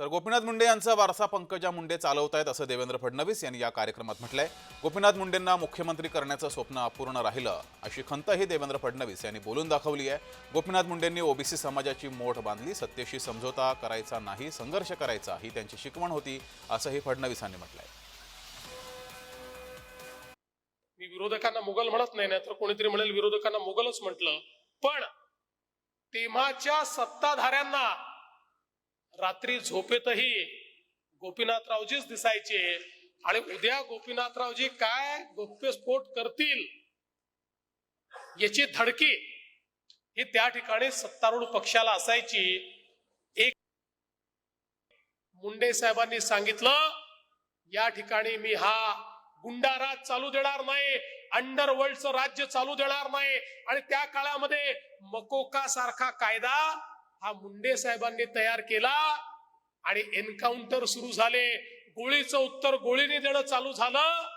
तर गोपीनाथ मुंडे यांचा वारसा पंकजा मुंडे चालवतायत असं देवेंद्र फडणवीस यांनी या कार्यक्रमात म्हटलंय. गोपीनाथ मुंडेंना मुख्यमंत्री करण्याचं स्वप्न अपूर्ण राहिलं अशी खंतही देवेंद्र फडणवीस यांनी बोलून दाखवली आहे. गोपीनाथ मुंडेंनी ओबीसी समाजाची मोठ बांधली सत्तेशी समझोता करायचा नाही संघर्ष करायचा ही त्यांची शिकवण होती असंही फडणवीसांनी म्हटलंय. मी विरोधकांना मुघल म्हणत नाही तर कोणीतरी म्हणेल विरोधकांना मुघलच म्हटलं. पण तेव्हाच्या सत्ताधाऱ्यांना रात्री झोपेतही गोपीनाथरावजीच दिसायचे. आणि उद्या गोपीनाथरावजी काय गौप्यस्फोट करतील याची धडकी ही त्या ठिकाणी सत्तारूढ पक्षाला असायची. एक मुंडे साहेबांनी सांगितलं या ठिकाणी मी हा गुंडाराज चालू देणार नाही अंडरवर्ल्डचं राज्य चालू देणार नाही. आणि त्या काळामध्ये मकोका सारखा कायदा हा मुंडे साहेबांनी तयार केला आणि एन्काउंटर सुरू झाले. गोळीचं उत्तर गोळीने देणं चालू झालं.